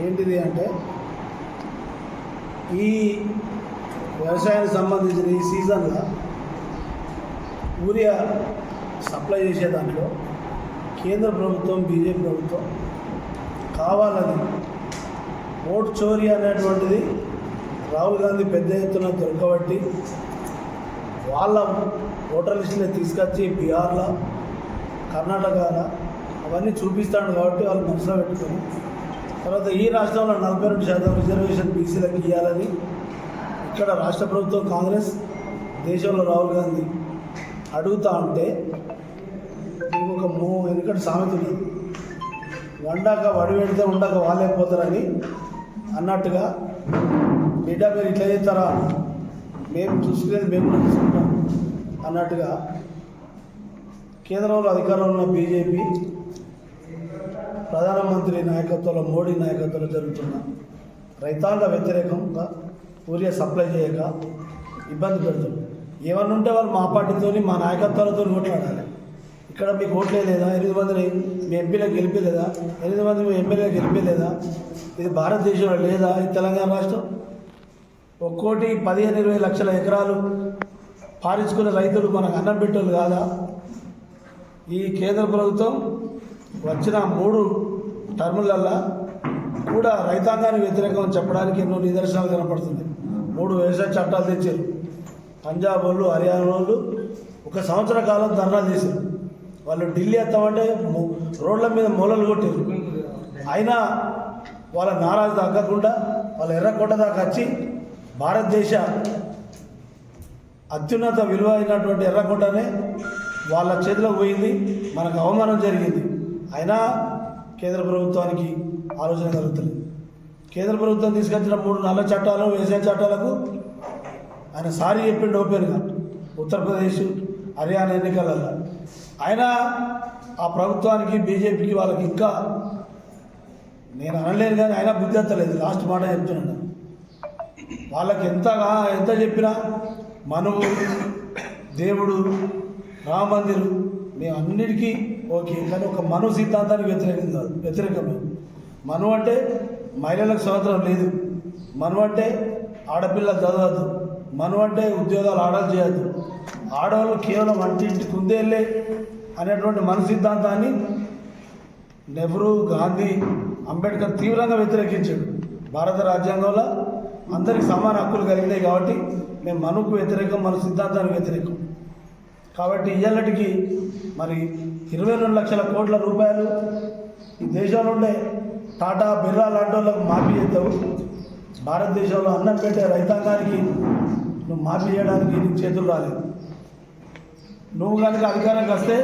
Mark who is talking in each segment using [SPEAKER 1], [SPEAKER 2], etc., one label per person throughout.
[SPEAKER 1] ఏంటిది అంటే ఈ వ్యవసాయానికి సంబంధించిన ఈ సీజన్లో యూరియా సప్లై చేసే దాంట్లో కేంద్ర ప్రభుత్వం బీజేపీ ప్రభుత్వం కావాలని ఓట్ చోరీ అనేటువంటిది రాహుల్ గాంధీ పెద్ద ఎత్తున దొరకబట్టి వాళ్ళ ఓటర్ లిస్టుని తీసుకొచ్చి బీహార్లో కర్ణాటకలో అవన్నీ చూపిస్తాడు కాబట్టి వాళ్ళు మనసులో పెట్టుకొని తర్వాత ఈ రాష్ట్రంలో నలభై రెండు శాతం రిజర్వేషన్ బీసీలకు ఇవ్వాలని ఇక్కడ రాష్ట్ర ప్రభుత్వం కాంగ్రెస్ దేశంలో రాహుల్ గాంధీ అడుగుతా ఉంటే ఇంకొక ఒక మూ ఎందుకంటే సామెతలు వండాక వడి పెడితే ఉండక వాలేకపోతారని అన్నట్టుగా బిడ్డ మీరు ఇట్లా చేస్తారా? మేము చూసుకునేది మేము చూసుకుంటాం అన్నట్టుగా కేంద్రంలో అధికారంలో ఉన్న బీజేపీ ప్రధానమంత్రి నాయకత్వంలో మోడీ నాయకత్వంలో జరుగుతున్న రైతాంగ వ్యతిరేకంగా యూరియా సప్లై చేయక ఇబ్బంది పెడుతుంది ఏమన్నా ఉంటే వాళ్ళు మా పార్టీతోని మా నాయకత్వాలతో ఓట్లాడాలి. ఇక్కడ మీకు ఓట్లే లేదా? ఎనిమిది మందిని మీ ఎంపీలకు గెలిపలేదా? ఎనిమిది మంది మీ ఎమ్మెల్యేలకు గెలిపలేదా? ఇది భారతదేశంలో లేదా? ఈ తెలంగాణ రాష్ట్రం? ఒక్కోటి పదిహేను ఇరవై లక్షల ఎకరాలు పారించుకునే రైతులు మనకు అన్నం పెట్టేవాళ్ళు కాదా? ఈ కేంద్ర ప్రభుత్వం వచ్చిన మూడు టర్ములల్లా కూడా రైతాంగానికి వ్యతిరేకం చెప్పడానికి ఎన్నో నిదర్శనాలు కనపడుతుంది. మూడు వ్యవసాయ చట్టాలు తెచ్చారు. పంజాబ్ వాళ్ళు హర్యానా వాళ్ళు ఒక సంవత్సర కాలం ధర్నా చేశారు. వాళ్ళు ఢిల్లీ ఎత్తామంటే రోడ్ల మీద మూలలు కొట్టారు. అయినా వాళ్ళ నారాజు తగ్గకుండా వాళ్ళ ఎర్రకోట దాకా వచ్చి భారతదేశ అత్యున్నత విలువ అయినటువంటి ఎర్రకోటనే వాళ్ళ చేతిలో పోయింది. మనకు అవమానం జరిగింది. అయినా కేంద్ర ప్రభుత్వానికి ఆలోచన కలుగుతుంది కేంద్ర ప్రభుత్వం తీసుకొచ్చిన మూడు నల్ల చట్టాలు వ్యవసాయ చట్టాలకు ఆయన సారీ చెప్పిండు ఓపెన్గా. ఉత్తరప్రదేశ్ హర్యానా ఎన్నికలలో. అయినా ఆ ప్రభుత్వానికి బీజేపీకి వాళ్ళకి ఇంకా నేను అనలేను కానీ అయినా బుద్ధి ఎత్తలేదు లాస్ట్ మాట చెప్తున్నాను. వాళ్ళకి ఎంతగా ఎంత చెప్పినా మనువు దేవుడు రామ మందిరు మేము అన్నిటికీ ఓకే కానీ ఒక మను సిద్ధాంతానికి వ్యతిరేకం కాదు వ్యతిరేకమే. మను అంటే మహిళలకు స్వాతంత్రం లేదు. మను అంటే ఆడపిల్ల చదవద్దు. మను అంటే ఉద్యోగాలు ఆడాలు చేయద్దు. ఆడవాళ్ళు కేవలం వంటింటి కుందేళ్ళే అనేటువంటి మన సిద్ధాంతాన్ని నెహ్రూ గాంధీ అంబేద్కర్ తీవ్రంగా వ్యతిరేకించాడు భారత రాజ్యాంగంలో అందరికి సమాన హక్కులు కలిగినాయి కాబట్టి మేము మనకు వ్యతిరేకం మన సిద్ధాంతానికి వ్యతిరేకం. కాబట్టి ఇయ్యాలటికి మరి ఇరవై రెండు లక్షల కోట్ల రూపాయలు ఈ దేశంలో ఉండే టాటా బిర్లా లాంటి వాళ్ళకు మాఫీ చేస్తావు భారతదేశంలో అన్నం పెట్టే రైతాంగానికి నువ్వు మాఫీ చేయడానికి నీకు చేతులు రాలేదు. నువ్వు కనుక అధికారంకి వస్తే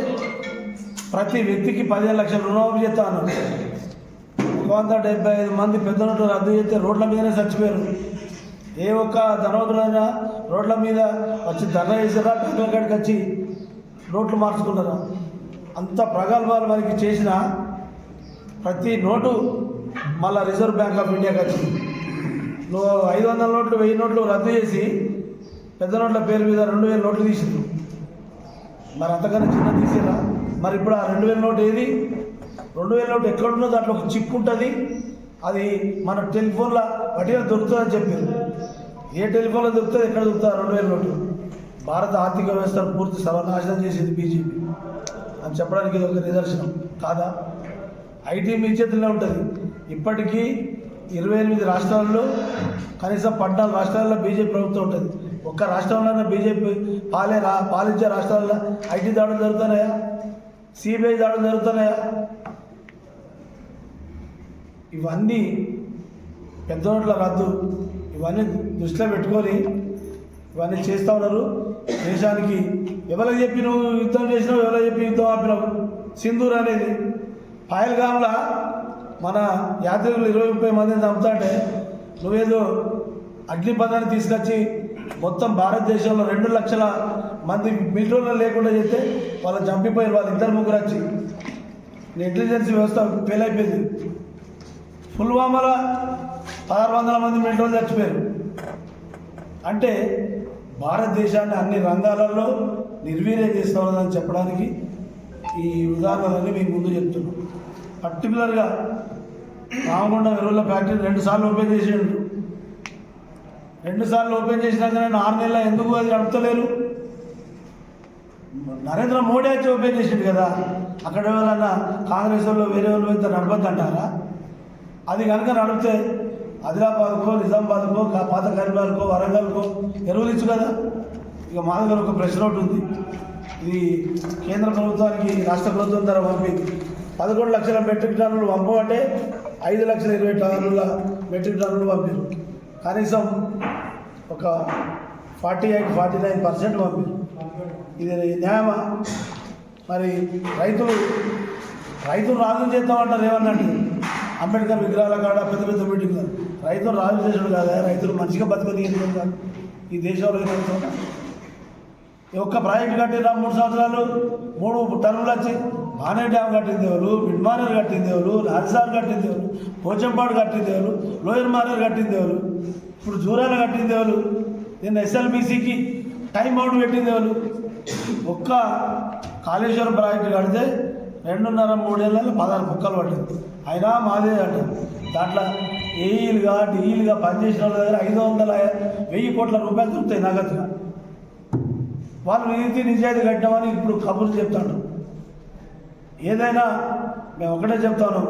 [SPEAKER 1] ప్రతి వ్యక్తికి పదిహేను లక్షల రుణమాఫీ చేస్తాను. ఒక వంద డెబ్బై ఐదు మంది పెద్ద నోట్లు రద్దు చేస్తే రోడ్ల మీదనే చచ్చిపోయారు. ఏ ఒక్క ధనవంతుడైనా రోడ్ల మీద వచ్చి ధర్నా చేసారా టంకుల కాడికి వచ్చి నోట్లు మార్చుకున్నారు అంత ప్రగల్భాలు మనకి చేసిన ప్రతి నోటు మళ్ళా రిజర్వ్ బ్యాంక్ ఆఫ్ ఇండియాకి వచ్చింది. నువ్వు ఐదు వందల నోట్లు వెయ్యి నోట్లు రద్దు చేసి పెద్ద నోట్ల పేరు మీద రెండు వేల నోట్లు తీసిండు మరి అంతకన్నా చిన్న తీసేరా మరి ఇప్పుడు ఆ రెండు వేల నోట్ ఏది? రెండు వేల నోట్ ఎక్కడున్నో దాంట్లో ఒక చిక్ ఉంటుంది. అది మన టెలిఫోన్లో వటిగా దొరుకుతుందని చెప్పారు. ఏ టెలిఫోన్లో దొరుకుతుంది ఎక్కడ దొరుకుతుంది రెండు వేల నోటు. భారత ఆర్థిక వ్యవస్థను పూర్తి సర్వనాశనం చేసింది బీజేపీ. అని చెప్పడానికి ఇది ఒక నిదర్శనం. కాదా? ఐటీ మీ చేతుల్లో ఉంటుంది. ఇప్పటికీ ఇరవై ఎనిమిది రాష్ట్రాల్లో కనీసం పద్నాలుగు రాష్ట్రాల్లో బీజేపీ ప్రభుత్వం ఉంటుంది. ఒక్క రాష్ట్రంలోనే బీజేపీ పాలే రా పాలించే రాష్ట్రాల్లో ఐటీ దాడులు జరుగుతున్నాయా? సిబిఐ దాడులు జరుగుతున్నాయా? ఇవన్నీ పెద్ద రద్దు. ఇవన్నీ దృష్టిలో పెట్టుకొని ఇవన్నీ చేస్తూ ఉన్నారు. దేశానికి ఎవరికి చెప్పి నువ్వు యుద్ధం చేసినావు ఎవరికి చెప్పి యుద్ధం ఆపినావు? సింధూర్ అనేది పాయల్గామ్లా మన యాత్రికులు ఇరవై ముప్పై మందిని చంపుతాంటే నువ్వేదో అగ్నిపథాన్ని తీసుకొచ్చి మొత్తం భారతదేశంలో రెండు లక్షల మంది మిలిటరీలో లేకుండా చేస్తే వాళ్ళు చంపిపోయారు వాళ్ళు ఇద్దరు ముగ్గురు వచ్చి. ఇంటెలిజెన్స్ వ్యవస్థ ఫెయిల్ అయిపోయింది పుల్వామాలో పదహారు వందల మంది మిలిటరీలు చచ్చిపోయారు. అంటే భారతదేశాన్ని అన్ని రంగాలలో నిర్వీర్యం చేస్తామని చెప్పడానికి ఈ ఉదాహరణలన్నీ మీకు ముందు చెప్తున్నాం. పర్టికులర్గా రామగుండ ఎరువుల ఫ్యాక్టరీ రెండు సార్లు ఓపెన్ చేసిండు. రెండు సార్లు ఓపెన్ చేసినాక నేను ఆరు నెలల ఎందుకు అది నడుపుతలేరు? నరేంద్ర మోడీ వచ్చి ఓపెన్ చేసిండు కదా అక్కడ ఎవరైనా కాంగ్రెస్ వాళ్ళు వేరే వాళ్ళు అయితే నడపద్దంటారా? అది కనుక నడిపితే ఆదిలాబాద్కో నిజామాబాద్కో పాత కరీంనగర్కో వరంగల్కో ఎరువులు ఇచ్చు కదా? ఇక మా దగ్గర ఒక ప్రెషర్ ఒకటి ఉంది. ఇది కేంద్ర ప్రభుత్వానికి రాష్ట్ర ప్రభుత్వం ధర పంపింది. పదకొండు లక్షల మెట్రిక్ టన్నులు పంపమంటే ఐదు లక్షల ఇరవై టన్నుల మెట్రిక్ టన్నులు పంపారు. కనీసం ఒక forty eight forty nine percent పంపారు. ఇది న్యాయమా? మరి రైతులు రైతులు రాజు చేద్దామంటారు ఏమన్నట్టు అంబేద్కర్ విగ్రహాల కాడ పెద్ద పెద్ద మీటింగ్ రైతులు రాజు చేసుడు కాదా? రైతులు మంచిగా బతుకని కాదు ఈ దేశంలో ఈ ఒక్క ప్రాజెక్ట్ కట్టిన మూడు సంవత్సరాలు? మూడు టర్ములు వచ్చి మానే డ్యామ్ కట్టింది ఎవరు? మిడ్మానేర్ కట్టింది ఎవరు? రాజసార్ కట్టింది ఎవరు? పోచంపాడు కట్టింది ఎవరు? లోయర్ మానేర్ కట్టింది ఎవరు? ఇప్పుడు జూరాలు కట్టింది ఎవరు? నిన్న ఎస్ఎల్బీసీకి టైం అవుట్ పెట్టింది ఎవరు? ఒక్క కాళేశ్వరం ప్రాజెక్టు కడితే రెండున్నర మూడేళ్ళలో పదహారు కుక్కలు పట్టింది. అయినా మాదే అంట దాంట్లో ఏఈలుగా డిఈలుగా పనిచేసిన వాళ్ళ దగ్గర ఐదు వందల వెయ్యి కోట్ల రూపాయలు దొరుకుతాయి నగదుగా వాళ్ళు నీతి నిజాయితీ కట్టామని ఇప్పుడు కబుర్లు చెప్తాడు ఏదైనా మేము ఒకటే చెప్తాను.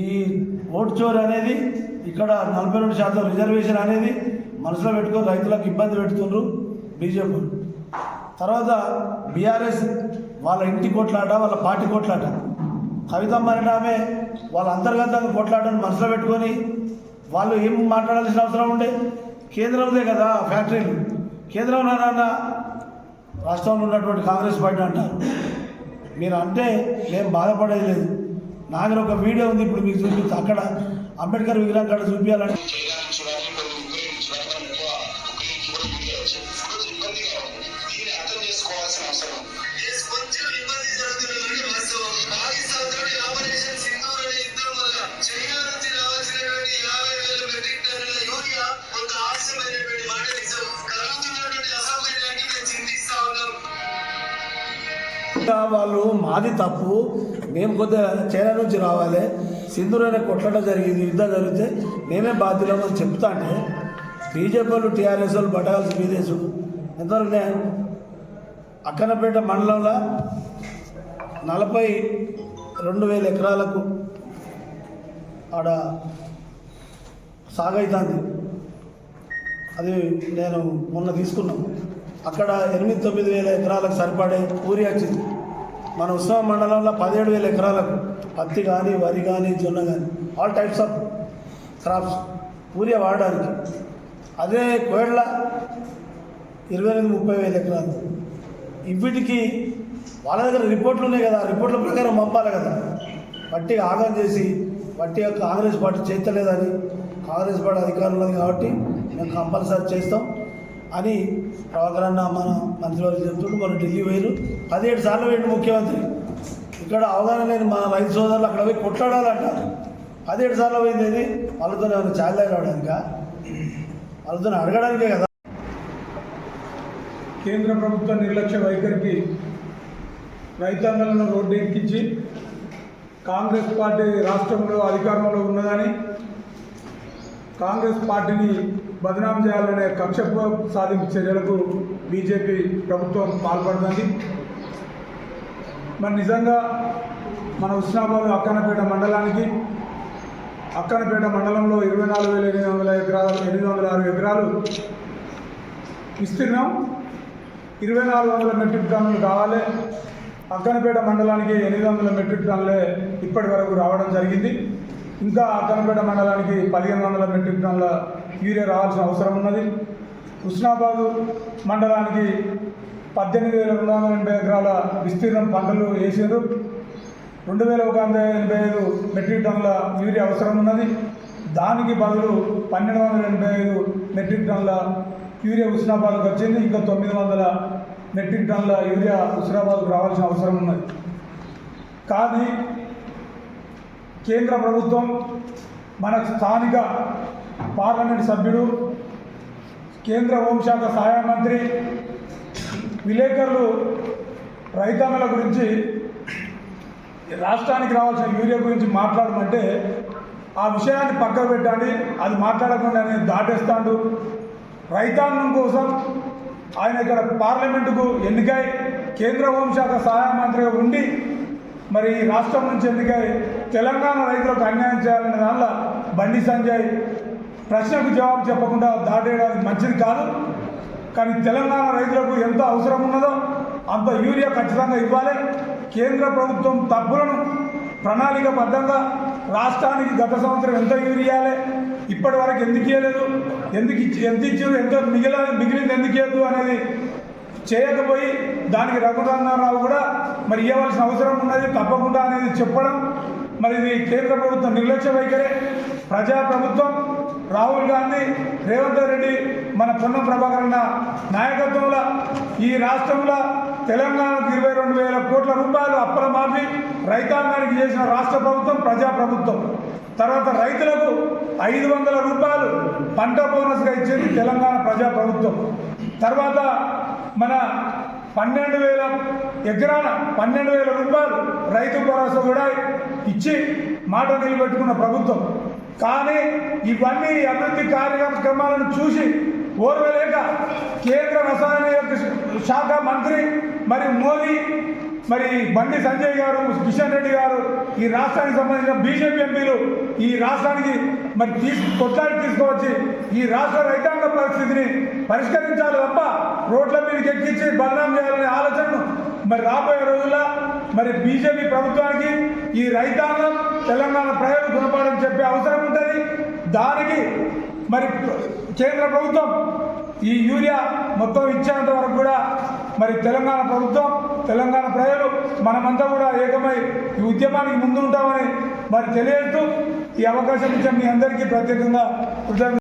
[SPEAKER 1] ఈ ఓటు చోరు అనేది ఇక్కడ నలభై రెండు శాతం రిజర్వేషన్ అనేది మనసులో పెట్టుకొని రైతులకు ఇబ్బంది పెడుతుండ్రు బీజేపీ తర్వాత బీఆర్ఎస్ వాళ్ళ ఇంటి కొట్లాట వాళ్ళ పార్టీ కొట్లాట. కవితమ్మ అనే ఆమె వాళ్ళ అంతర్గతంగా కొట్లాడని మనసులో పెట్టుకొని వాళ్ళు ఏం మాట్లాడాల్సిన అవసరం ఉండే? కేంద్రందే కదా ఫ్యాక్టరీలు. కేంద్రంలో నాన్న రాష్ట్రంలో ఉన్నటువంటి కాంగ్రెస్ పార్టీ అంటారు. మీరు అంటే మేము బాధపడేది లేదు. నా దగ్గర ఒక వీడియో ఉంది ఇప్పుడు మీకు చూపిస్తా. అక్కడ అంబేద్కర్ విగ్రహం కాడ చూపించాలని వాళ్ళు మాది తప్పు. మేము కొద్దిగా చైనా నుంచి రావాలి. సింధురైన అనే కొట్లాట జరిగింది యుద్ధం జరిగితే మేమే బాధ్యులం అని చెప్తా అంటే బీజేపీ వాళ్ళు టీఆర్ఎస్ వాళ్ళు బట్టగాల్సి బీదేశుడు ఎంతవరకు న్యాయం? అక్కనపేట మండలంలో నలభై రెండు వేల ఎకరాలకు ఆడ సాగైతుంది. అది నేను మొన్న తీసుకున్నాను. అక్కడ ఎనిమిది తొమ్మిది వేల ఎకరాలకు సరిపడే పూరి వచ్చింది. మన ఉత్సవ మండలంలో పదిహేడు వేల ఎకరాలకు పత్తి కానీ వరి కానీ జొన్న కానీ ఆల్ టైప్స్ ఆఫ్ క్రాప్స్ పూరి వాడడానికి. అదే కోయడ్ల ఇరవై ఎనిమిది ముప్పై వేల ఎకరాలు. ఇవిటికి వాళ్ళ దగ్గర రిపోర్ట్లు ఉన్నాయి కదా రిపోర్ట్ల ప్రకారం పంపాలి కదా. వట్టి ఆగం చేసి వట్టి యొక్క కాంగ్రెస్ పార్టీ చేస్తలేదని కాంగ్రెస్ పార్టీ అధికారం ఉన్నది కాబట్టి మేము కంపల్సరీ చేస్తాం. అని ప్రభాకర్ మన మంత్రివర్గం చెప్తుంటే మనం ఢిల్లీ పోయారు పదిహేడు సార్లు వేయండి ముఖ్యమంత్రి. ఇక్కడ అవగాహన లేని మన రైతు సోదరులు అక్కడ పోయి కొట్లాడాలంటారు పదిహేడు సార్లు పోయింది ఏది? వాళ్ళతో ఏమైనా ఛాయలు రావడానిక? వాళ్ళతో అడగడానికే కదా.
[SPEAKER 2] కేంద్ర ప్రభుత్వ నిర్లక్ష్య వైఖరికి రైతాంగాలను రోడ్డు ఎక్కించి కాంగ్రెస్ పార్టీ రాష్ట్రంలో అధికారంలో ఉన్నదని కాంగ్రెస్ పార్టీని బదనాం చేయాలనే కక్ష సాధింపు చర్యలకు బీజేపీ ప్రభుత్వం పాల్పడుతుంది. మరి నిజంగా మన హుస్నాబాద్ అక్కనపేట మండలానికి అక్కనపేట మండలంలో ఇరవై నాలుగు వేల ఎనిమిది వందల ఎకరాలు ఎనిమిది వందల ఆరు ఎకరాలు విస్తీర్ణం. ఇరవై నాలుగు వందల మెట్రిక్ టన్నులు కావాలి. అక్కనపేట మండలానికి ఎనిమిది వందల మెట్రిక్ టన్నులే ఇప్పటి వరకు రావడం జరిగింది. ఇంకా అక్కనపేట మండలానికి పదిహేను వందల మెట్రిక్ టన్నుల యూరియా రావాల్సిన అవసరం ఉన్నది. హుస్నాబాదు మండలానికి పద్దెనిమిది వేల రెండు వందల ఎనభై ఎకరాల విస్తీర్ణం పంటలు వేసారు రెండు వేల ఒక వంద ఎనభై ఐదు మెట్రిక్ టన్నుల యూరియా అవసరం ఉన్నది. దానికి బదులు పన్నెండు వందల ఎనభై ఐదు మెట్రిక్ టన్నుల యూరియా హుస్నాబాద్కు వచ్చింది. ఇంకా తొమ్మిది వందల మెట్రిక్ టన్నుల యూరియా హుస్నాబాద్కు రావాల్సిన అవసరం ఉన్నది. కానీ కేంద్ర ప్రభుత్వం మన స్థానిక పార్లమెంట్ సభ్యుడు కేంద్ర హోంశాఖ సహాయ మంత్రి విలేకరులు రైతాంగాల గురించి రాష్ట్రానికి రావాల్సిన యూరియా గురించి మాట్లాడమంటే ఆ విషయాన్ని పక్కన పెట్టండి అది మాట్లాడకుండా నేను దాటేస్తాడు. రైతాంగం కోసం ఆయన ఇక్కడ పార్లమెంటుకు ఎన్నికై కేంద్ర హోంశాఖ సహాయ మంత్రిగా ఉండి మరి రాష్ట్రం నుంచి ఎన్నికై తెలంగాణ రైతులకు అన్యాయం చేయాలనే దానిలో బండి సంజయ్ ప్రశ్నకు జవాబు చెప్పకుండా దాటేయడానికి మంచిది కాదు. కానీ తెలంగాణ రైతులకు ఎంత అవసరం ఉన్నదో అంత యూరియా ఖచ్చితంగా ఇవ్వాలి. కేంద్ర ప్రభుత్వం తప్పులను ప్రణాళికబద్ధంగా రాష్ట్రానికి గత సంవత్సరం ఎంత యూరియాలే ఇప్పటి వరకు ఎందుకు ఇవ్వలేదు ఎందుకు ఇచ్చి ఎంత ఇచ్చారు ఎంత మిగిలి మిగిలింది ఎందుకు ఇవ్వద్దు అనేది చేయకపోయి దానికి రఘునందనరావు కూడా మరి ఇవ్వవలసిన అవసరం ఉన్నది తప్పకుండా అనేది చెప్పడం. మరి ఇది కేంద్ర ప్రభుత్వం నిర్లక్ష్య వైఖరి. ప్రజా ప్రభుత్వం రాహుల్ గాంధీ రేవంత్ రెడ్డి మన పొన్నం ప్రభాకర్ నాయకత్వంలో ఈ రాష్ట్రంలో తెలంగాణకు ఇరవై రెండు వేల కోట్ల రూపాయలు అప్పుల మాఫీ రైతాంగానికి చేసిన రాష్ట్ర ప్రభుత్వం ప్రజా ప్రభుత్వం. తర్వాత రైతులకు ఐదు వందల రూపాయలు పంట బోనస్గా ఇచ్చేది తెలంగాణ ప్రజా ప్రభుత్వం. తర్వాత మన పన్నెండు వేల ఎకరాల పన్నెండు వేల రూపాయలు రైతు భరోసా కూడా ఇచ్చి మాట నిలబెట్టుకున్న ప్రభుత్వం. కానీ ఇవన్నీ అభివృద్ధి కార్యక్రమాలను చూసి ఓర్వలేక కేంద్ర రసాయన శాఖ మంత్రి మరి మోదీ మరి బండి సంజయ్ గారు కిషన్ రెడ్డి గారు ఈ రాష్ట్రానికి సంబంధించిన బీజేపీ ఎంపీలు ఈ రాష్ట్రానికి మరి తీసు కొట్లాడి తీసుకువచ్చి ఈ రాష్ట్ర రైతాంగ పరిస్థితిని పరిష్కరించాలి తప్ప రోడ్ల మీదకి ఎక్కించి బదనాం చేయాలనే ఆలోచనను మరి రాబోయే రోజుల్లో మరి బీజేపీ ప్రభుత్వానికి ఈ రైతాంగం తెలంగాణ ప్రజలు గుణపాఠం చెప్పే అవసరం ఉంటుంది. దానికి మరి కేంద్ర ప్రభుత్వం ఈ యూరియా మొత్తం ఇచ్చేంత వరకు కూడా మరి తెలంగాణ ప్రభుత్వం తెలంగాణ ప్రజలు మనమంతా కూడా ఏకమై ఈ ఉద్యమానికి ముందు ఉంటామని మరి తెలియజేస్తూ ఈ అవకాశం ఇచ్చిన మీ అందరికీ ప్రత్యేకంగా కృతజ్ఞతలు.